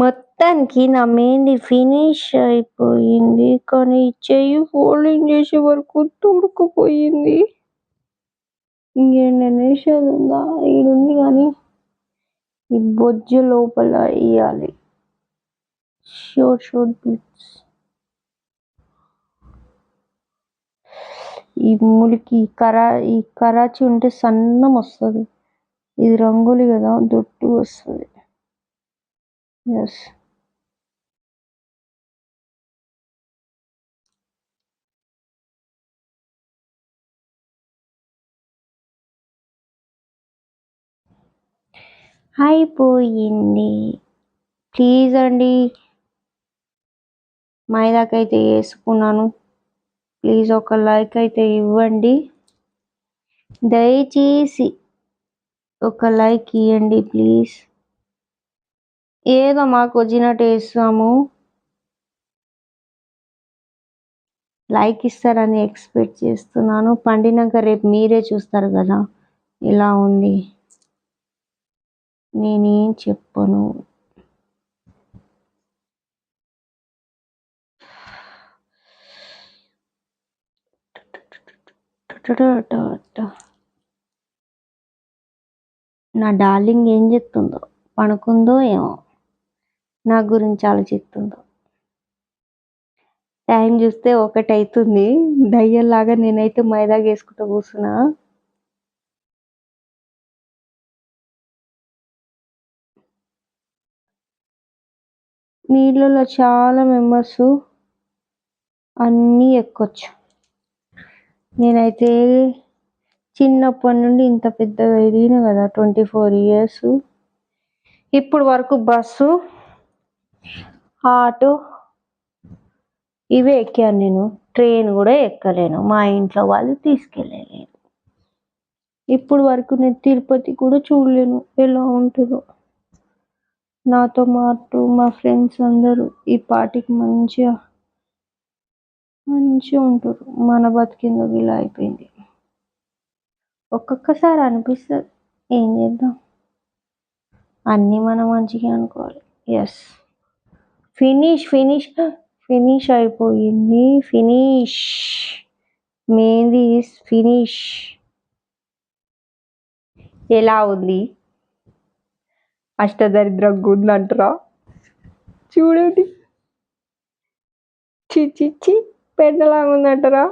మొత్తానికి నా మెహందీ ఫినిష్ అయిపోయింది. కానీ చెయ్యి ఫోల్డింగ్ చేసే వరకు తుడుకుపోయింది. ఇంకేంటి నిషేధం ఉందా? ఈడుంది కానీ ఈ బొజ్జు లోపల వేయాలి. షోర్ షోర్ బిట్స్ ఈ ములికి కరా ఈ కరాచి ఉంటే సన్నం వస్తుంది. ఇది రంగులి కదా దొడ్డు వస్తుంది. ఎస్ అయిపోయింది ప్లీజ్ అండి. మైదాకైతే వేసుకున్నాను. ప్లీజ్ ఒక లైక్ అయితే ఇవ్వండి. దయచేసి ఒక లైక్ ఇవ్వండి ప్లీజ్ ఏదో మాకు వచ్చినట్టు వేస్తాము లైక్ ఇస్తారని ఎక్స్పెక్ట్ చేస్తున్నాను. పండినాక రేపు మీరే చూస్తారు కదా ఇలా ఉంది. నేనేం చెప్పను. నా డార్లింగ్ ఏం చెప్తుందో పనుకుందో ఏమో. నా గురించి ఆలోచిస్తుందో. టైం చూస్తే ఒకటి అవుతుంది దయ్యంలాగా నేనైతే మైదాగా వేసుకుంటూ కూర్చున్నా. నీళ్ళలో చాలా మెంబర్స్ అన్నీ ఎక్కొచ్చు. నేనైతే చిన్నప్పటి నుండి ఇంత పెద్దగా ఎదిగిన కదా ట్వంటీ ఫోర్ ఇయర్స్. ఇప్పుడు వరకు బస్సు ఆటో. ఇవే ఎక్కాను నేను. ట్రైన్ కూడా ఎక్కలేను. మా ఇంట్లో వాళ్ళు తీసుకెళ్ళలేదు. ఇప్పుడు వరకు నేను తిరుపతి కూడా చూడలేను. ఎలా ఉంటుందో. నాతో పాటు మా ఫ్రెండ్స్ అందరూ ఈ పాటికి మంచిగా మంచిగా ఉంటారు. మన బతికిందో ఇలా అయిపోయింది. ఒక్కొక్కసారి అనిపిస్తుంది. ఏం చేద్దాం? అన్నీ మనం మంచిగా అనుకోవాలి. ఎస్ ఫినిష్ ఫినిష్ ఫినిష్ అయిపోయింది. ఫినిష్ మెహందీ ఫినిష్ ఎలా ఉంది? అష్టదరిద్రంగా ఉందంటరా చూడండి. చి చి చి. పెద్దలాగా ఉందంటారా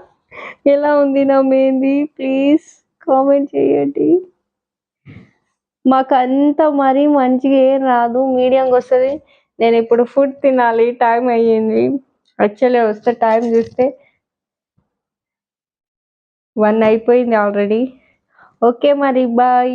ఎలా ఉంది నా మెహందీ ప్లీజ్ కామెంట్ చేయండి. మాకు అంత మరీ మంచిగా ఏం రాదు. మీడియంగా వస్తుంది. నేను ఇప్పుడు ఫుడ్ తినాలి టైం అయ్యింది. యాక్చువల్లీ వస్తే టైం చూస్తే వన్ అయిపోయింది ఆల్రెడీ ఓకే మరి బాయ్